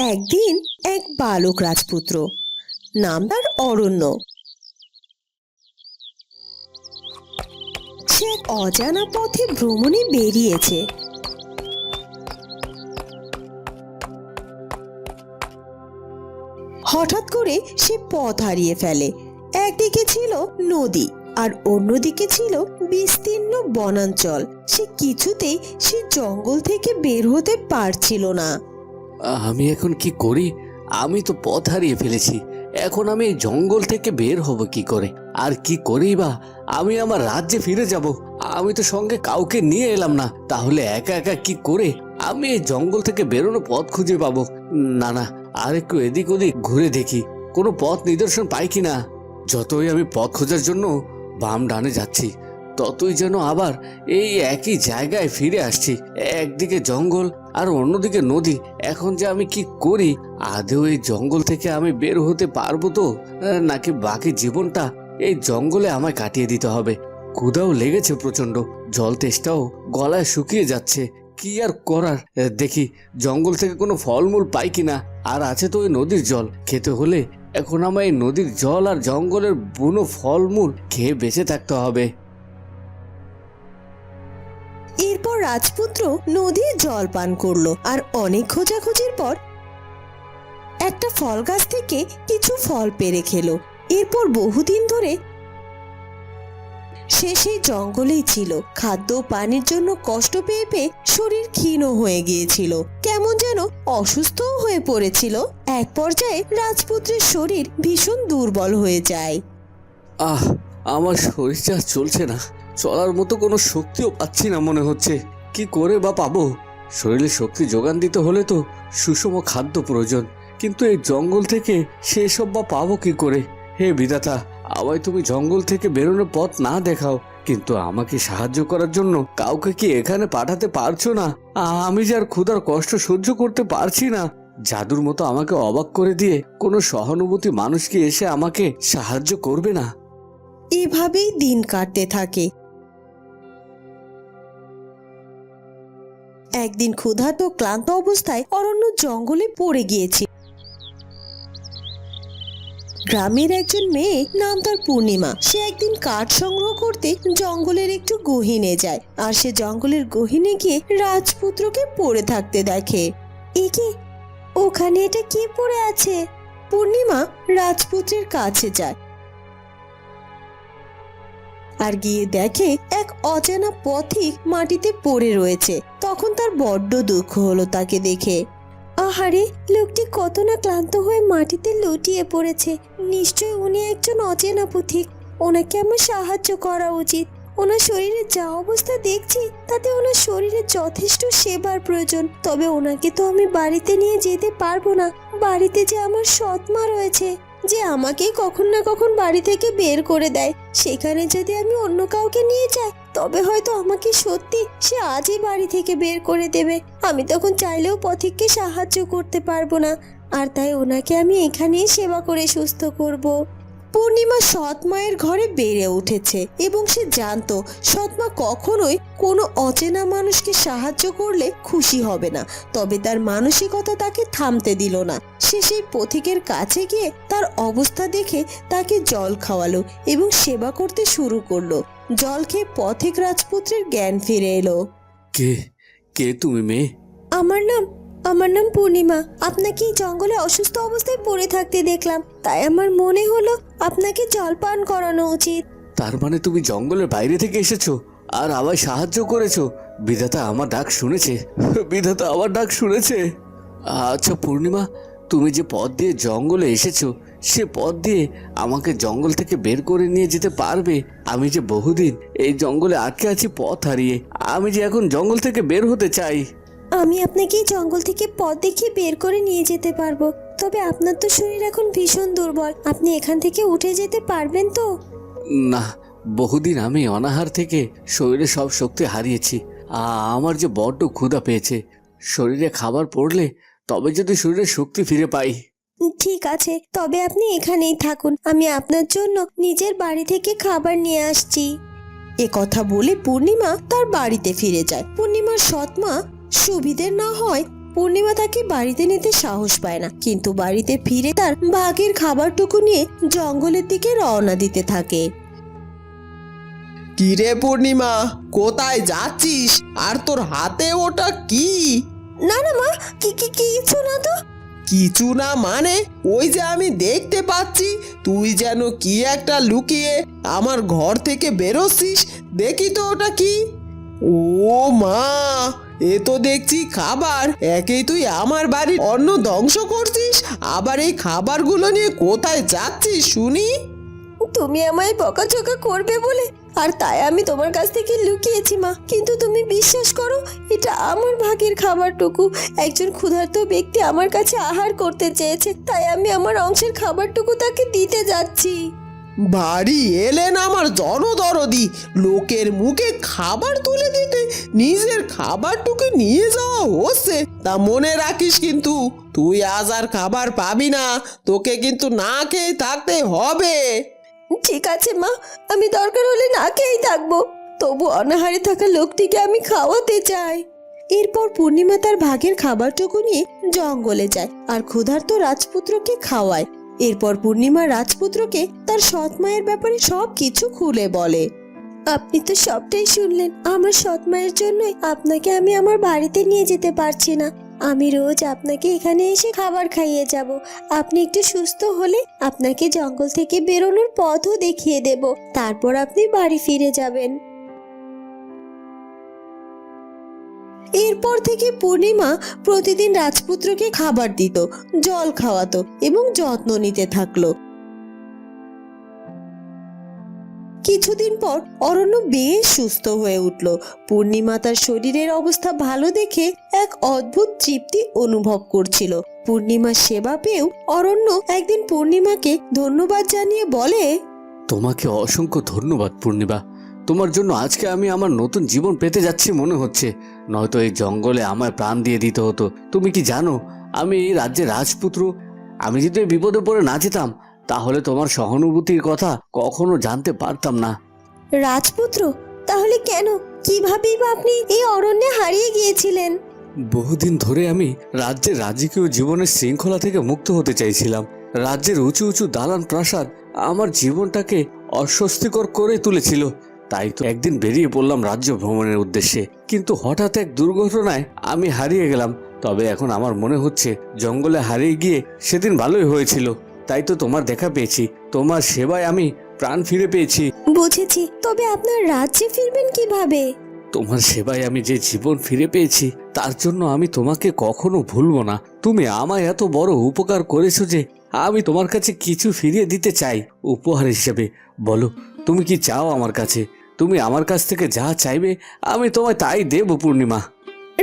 একদিন এক বালক রাজপুত্র নাম তার অরণ্য। সে এক অজানা পথে ভ্রমণে বেরিয়েছে। হঠাৎ করে সে পথ হারিয়ে ফেলে। একদিকে ছিল নদী আর অন্যদিকে ছিল বিস্তীর্ণ বনাঞ্চল। সে কিছুতেই সে জঙ্গল থেকে বের হতে পারছিল না। আমি এখন কি করি? আমি তো পথ হারিয়ে ফেলেছি। এখন আমি এই জঙ্গল থেকে বের হব কি করে? আর কি করেই বা? আমি আমার রাজ্যে ফিরে যাব। আমি তো সঙ্গে কাউকে নিয়ে এলাম না। তাহলে একা একা কি করে? আমি এই জঙ্গল থেকে বেরোনো পথ খুঁজে পাবো। না না, আর একটু এদিক ওদিক ঘুরে দেখি। কোনো পথ নিদর্শন পাই কি না? যতই আমি পথ খোঁজার জন্য বাম ডানে যাচ্ছি। ততই যেন আবার এই একই জায়গায় ফিরে আসছি। একদিকে জঙ্গল আর অন্যদিকে নদী। এখন যে আমি কি করি? আদেও এই জঙ্গল থেকে আমি বের হতে পারব তো? নাকি বাকি জীবনটা এই জঙ্গলে আমায় কাটিয়ে দিতে হবে? ক্ষুধাও লেগেছে প্রচণ্ড জল তেষ্টাও গলায় শুকিয়ে যাচ্ছে। কি আর করার? দেখি, জঙ্গল থেকে কোনো ফলমূল পাই কিনা? আর আছে তো ওই নদীর জল। খেতে হলে এখন আমার এই নদীর জল আর জঙ্গলের বুনো ফলমূল খেয়ে বেঁচে থাকতে হবে। রাজপুত্র নদীর জল পান করল আর অনেক খোঁজাখুঁজির পর একটা ফল গাছ থেকে কিছু ফল পেরে খেলো। এরপর বহুদিন ধরে সে সেই জঙ্গলেই ছিল। খাদ্য পানির জন্য কষ্ট পেয়ে পেয়ে শরীর ক্ষীণ হয়ে গিয়েছিল। কেমন যেন অসুস্থও হয়ে পড়েছিল। এক পর্যায়ে রাজপুত্রের শরীর ভীষণ দুর্বল হয়ে যায়। আহ, আমার শরীরটা চলছে না। চলার মতো কোনো শক্তিও পাচ্ছি না মনে হচ্ছে। কি করে বা পাবো? শরীরে শক্তি যোগান দিতে হলে তো সুষম খাদ্য প্রয়োজন। কিন্তু এই জঙ্গল থেকে সেসব বা পাবো কি করে? হে বিধাতা, আমায় তুমি জঙ্গল থেকে বেরোনোর পথ না দেখাও, কিন্তু আমাকে সাহায্য করার জন্য কাউকে কি এখানে পাঠাতে পারছ না? আমি যে আর ক্ষুধার কষ্ট সহ্য করতে পারছি না। জাদুর মতো আমাকে অবাক করে দিয়ে কোনো সহানুভূতি মানুষ কি এসে আমাকে সাহায্য করবে না? এভাবেই দিন কাটতে থাকে। একদিন ক্ষুধার্ত, ক্লান্ত অবস্থায় অরণ্য জঙ্গলে পড়ে গিয়েছে গ্রামের একজন মেয়ে নাম তার পূর্ণিমা। সে একদিন কাঠ সংগ্রহ করতে জঙ্গলের একটু গহিনে যায় আর সে জঙ্গলের গহিনে গিয়ে রাজপুত্রকে পড়ে থাকতে দেখে। একে, ওখানে এটা কি পড়ে আছে? পূর্ণিমা রাজপুত্রের কাছে যায়। আর গিয়ে দেখে এক অজানা পথিক মাটিতে পড়ে রয়েছে। তখন তার বড্ড দুঃখ হলো তাকে দেখে। আহারে, লোকটি কত না ক্লান্ত হয়ে মাটিতে লুটিয়ে পড়েছে। নিশ্চয় উনি একজন অচেনা পথিক। ওনাকে আমার সাহায্য করা উচিত। ওনার শরীরে যা অবস্থা দেখছি, তাতে ওনার শরীরে যথেষ্ট সেবার প্রয়োজন। তবে ওনাকে তো আমি বাড়িতে নিয়ে যেতে পারব না। বাড়িতে যে আমার সৎমা রয়েছে, যে আমাকেই কখন না কখন বাড়ি থেকে বের করে দেয় সেখানে যদি আমি অন্য কাউকে নিয়ে যাই, তবে হয়তো আমাকে সত্যি সে আজই বাড়ি থেকে বের করে দেবে আমি তখন চাইলেও পথিককে সাহায্য করতে পারব না আর তাই ওনাকে আমি এখানেই সেবা করে সুস্থ করব। পূর্ণিমা সৎ মায়ের ঘরে বেড়ে উঠেছে এবং সে জানতো সৎমা কখনোই কোনো অচেনা মানুষকে সাহায্য করলে খুশি হবে না। তবে তার মানসিকতা তাকে থামতে দিল না। সে সেই পথিকের কাছে গিয়ে তার অবস্থা দেখে তাকে জল খাওয়ালো এবং সেবা করতে শুরু করল। জল খেয়ে পথিক রাজপুত্রের জ্ঞান ফিরে এলো। কে? কে তুমি মেয়ে? আমার নাম আমার নাম পূর্ণিমা। আপনাকে এই জঙ্গলে অসুস্থ অবস্থায় পড়ে থাকতে দেখলাম। তাই আমার মনে হলো আপনাকে জল পান করানো উচিত। তার মানে তুমি জঙ্গলের বাইরে থেকে এসেছ আর আমায় সাহায্য করেছ। বিধাতা আমার ডাক শুনেছে। বিধাতা আমার ডাক শুনেছে। আচ্ছা পূর্ণিমা, তুমি যে পথ দিয়ে জঙ্গলে এসেছ, সে পথ দিয়ে আমাকে জঙ্গল থেকে বের করে নিয়ে যেতে পারবে? আমি যে বহুদিন এই জঙ্গলে আটকে আছি পথ হারিয়ে, আমি যে এখন জঙ্গল থেকে বের হতে চাই। আমি আপনাকে এই জঙ্গল থেকে পথ দেখিয়ে বের করে নিয়ে যেতে পারব। তবে আপনার তো শরীর এখন ভীষণ দুর্বল। আপনি এখান থেকে উঠে যেতে পারবেন তো? না বহুদিন আমি অনাহার থেকে শরীরে সব শক্তি হারিয়েছি। আ- আমার যে বড্ড ক্ষুধা পেয়েছে। শরীরে খাবার পড়লে তবে যদি শরীরে শক্তি ফিরে পাই। ঠিক আছে তবে আপনি এখানেই থাকুন। আমি আপনার জন্য নিজের বাড়ি থেকে খাবার নিয়ে আসছি। এ কথা বলে পূর্ণিমা তার বাড়িতে ফিরে যায়। পূর্ণিমার সৎমা সুবিধের না হয় পূর্ণিমা তাকে বাড়িতে নিতে সাহস পায় না কিন্তু বাড়িতে ফিরে তার ভাগের খাবারটুকু নিয়ে জঙ্গলের দিকে রওনা দিতে থাকে। কিরে পূর্ণিমা কোথায় যাচ্ছিস? আর তোর হাতে ওটা কি? না না মা কি কি কিছু না তো। কিছু না মানে? ওই যে আমি দেখতে পাচ্ছি তুই যেন কি একটা লুকিয়ে আমার ঘর থেকে বেরোচ্ছিস দেখি তো ওটা কি। ও মা এ তো দেখছি খাবার। একেই তুই আমার বাড়ির অন্ন ধ্বংস করছিস। আবার এই খাবারগুলো নিয়ে কোথায় যাচ্ছিস, শুনি? তুমি আমায় বকাঝকা করবে বলে, আর তাই আমি তোমার কাছ থেকে লুকিয়েছি, মা। কিন্তু তুমি বিশ্বাস করো, এটা আমার ভাগের খাবারটুকু। একজন ক্ষুধার্ত ব্যক্তি আমার কাছে আহার করতে চেয়েছে, তাই আমি আমার অংশের খাবারটুকু তাকে দিতে যাচ্ছি। বাড়ি এলেন আমার জনদরদি। লোকের মুখে খাবার তুলে দিতে, নিজের খাবারটুকু নিয়ে যাওয়া হচ্ছে। তা মনে রাখিস কিন্তু, তুই আজ আর খাবার পাবি না, তোকে কিন্তু না খেয়ে থাকতে হবে। ঠিক আছে মা, আমি দরকার হলে না খেয়েই থাকব। তবু অনাহারে থাকা লোকটিকে আমি খাওয়াতে চাই। এরপর পূর্ণিমা তার ভাগের খাবারটুকু নিয়ে জঙ্গলে যায়, আর ক্ষুধার্ত রাজপুত্রকে খাওয়ায়। এরপর পূর্ণিমা রাজপুত্রকে তার সৎ মায়ের ব্যাপারে সব কিছু খুলে বলে। আপনি তো সবটাই শুনলেন। আমার সৎ মায়ের জন্যই আপনাকে আমি আমার বাড়িতে নিয়ে যেতে পারছি না। আমি রোজ আপনাকে এখানে এসে খাবার খাইয়ে যাব। আপনি একটু সুস্থ হলে আপনাকে জঙ্গল থেকে বেরোনোর পথও দেখিয়ে দেব। তারপর আপনি বাড়ি ফিরে যাবেন। এরপর থেকে পূর্ণিমা প্রতিদিন রাজপুত্রকে খাবার দিত, জল খাওয়াতো এবং যত্ন নিতে থাকল। কিছুদিন পর অরণ্য বেশ সুস্থ হয়ে উঠল। পূর্ণিমা তার শরীরের অবস্থা ভালো দেখে এক অদ্ভুত তৃপ্তি অনুভব করছিল। পূর্ণিমার সেবা পেয়েও অরণ্য একদিন পূর্ণিমাকে ধন্যবাদ জানিয়ে বলে, তোমাকে অসংখ্য ধন্যবাদ পূর্ণিমা। তোমার জন্য আজকে আমি আমার নতুন জীবন পেতে যাচ্ছি মনে হচ্ছে। নয়তো এই জঙ্গলে আমায় প্রাণ দিয়ে দিতে হতো। তুমি কি জানো আমি এই রাজ্যের রাজপুত্র। আমি যদি এই বিপদে পড়ে না যেতাম তাহলে তোমার সহানুভূতির কথা কখনো জানতে পারতাম না। রাজপুত্র তাহলে কেন? কিভাবেই বা আপনি এই অরণ্যে হারিয়ে গিয়েছিলেন? বহুদিন ধরে আমি রাজ্যের রাজকীয় জীবনের শৃঙ্খলা থেকে মুক্ত হতে চাইছিলাম। রাজ্যের উঁচু উঁচু দালান প্রাসাদ আমার জীবনটাকে অস্বস্তিকর করে তুলেছিল। তাই তো একদিন বেরিয়ে পড়লাম রাজ্য ভ্রমণের উদ্দেশ্যে। কিন্তু হঠাৎ এক দুর্ঘটনায় আমি হারিয়ে গেলাম। তবে এখন আমার মনে হচ্ছে জঙ্গলে হারিয়ে গিয়ে সেদিন ভালোই হয়েছিল। তাই তো তোমার দেখা পেয়েছি। তোমার সেবায় আমি প্রাণ ফিরে পেয়েছি। বুঝেছি। তবে আপনার রাজ্যে ফিরবেন কীভাবে? তোমার সেবায় আমি যে জীবন ফিরে পেয়েছি তার জন্য আমি তোমাকে কখনো ভুলবো না। তুমি আমায় এত বড় উপকার করেছ যে আমি তোমার কাছে কিছু ফিরিয়ে দিতে চাই। উপহার হিসেবে। বলো তুমি কি চাও আমার কাছে? তুমি আমার কাছ থেকে যা চাইবে আমি তোমায় তাই দেব পূর্ণিমা।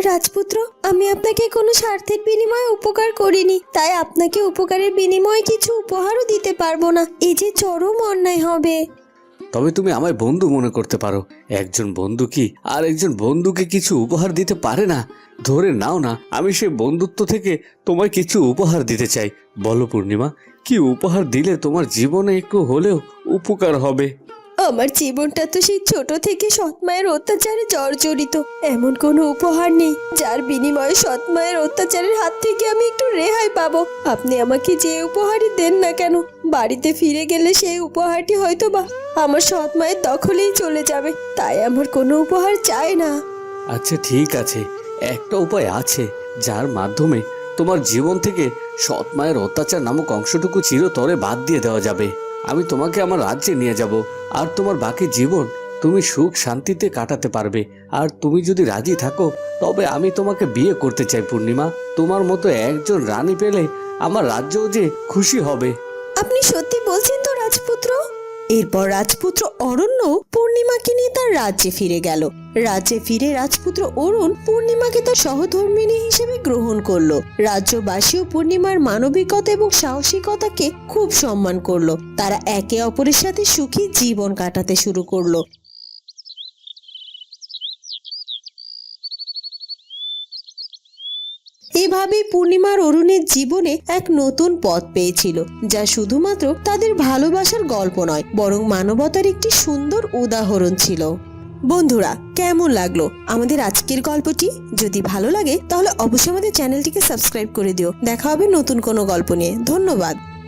রাজপুত্র আমি আপনাকে কোনো স্বার্থের বিনিময়ে উপকার করিনি তাই আপনাকে উপকারের বিনিময়ে কিছু উপহারও দিতে পারব না। এই যে চরম অন্যায় হবে। তবে তুমি আমায় বন্ধু মনে করতে পারো। একজন বন্ধু কি আর একজন বন্ধুকে কিছু উপহার দিতে পারে না? ধরে নাও না আমি সেই বন্ধুত্ব থেকে তোমায় কিছু উপহার দিতে চাই। বলো পূর্ণিমা কি উপহার দিলে তোমার জীবনে একটু হলেও উপকার হবে? আমার জীবনটা তো সেই ছোট থেকে সৎমায়ের অত্যাচারে জর্জরিত। এমন কোনো উপহার নেই, যার বিনিময়ে সৎমায়ের অত্যাচারের হাত থেকে আমি একটু রেহাই পাবো। আপনি আমাকে যে উপহারই দেন না কেন, বাড়িতে ফিরে গেলে সেই উপহারটি হয়তো বা আমার সৎমায়ের দখলেই চলে যাবে, তাই আমার কোনো উপহার চাই না। আচ্ছা ঠিক আছে। একটা উপায় আছে, যার মাধ্যমে তোমার জীবন থেকে সৎ মায়ের অত্যাচার নামক অংশটুকু চিরতরে বাদ দিয়ে দেওয়া যাবে। আমি তোমাকে আমার রাজ্যে নিয়ে যাব। আর তোমার বাকি জীবন তুমি সুখ শান্তিতে কাটাতে পারবে। আর তুমি যদি রাজি থাকো, তবে আমি তোমাকে বিয়ে করতে চাই, পূর্ণিমা। তোমার মতো একজন রানী পেলে আমার রাজ্যও যে খুশি হবে। আপনি সত্যি বলছেন এরপর রাজপুত্র অরণ্য পূর্ণিমাকে নিয়ে তার রাজ্যে ফিরে গেল। রাজ্যে ফিরে রাজপুত্র অরুণ পূর্ণিমাকে তার সহধর্মিনী হিসেবে গ্রহণ করল। রাজ্যবাসীও পূর্ণিমার মানবিকতা এবং সাহসিকতাকে খুব সম্মান করল। তারা একে অপরের সাথে সুখী জীবন কাটাতে শুরু করল। এভাবেই পূর্ণিমার অরুণের জীবনে এক নতুন পথ পেয়েছিল, যা শুধুমাত্র তাদের ভালোবাসার গল্প নয়, বরং মানবতার একটি সুন্দর উদাহরণ ছিল। বন্ধুরা, কেমন লাগল আমাদের আজকের গল্পটি? যদি ভালো লাগে, তাহলে অবশ্যই আমাদের চ্যানেলটিকে সাবস্ক্রাইব করে দিও। দেখা হবে নতুন কোনো গল্প নিয়ে। ধন্যবাদ।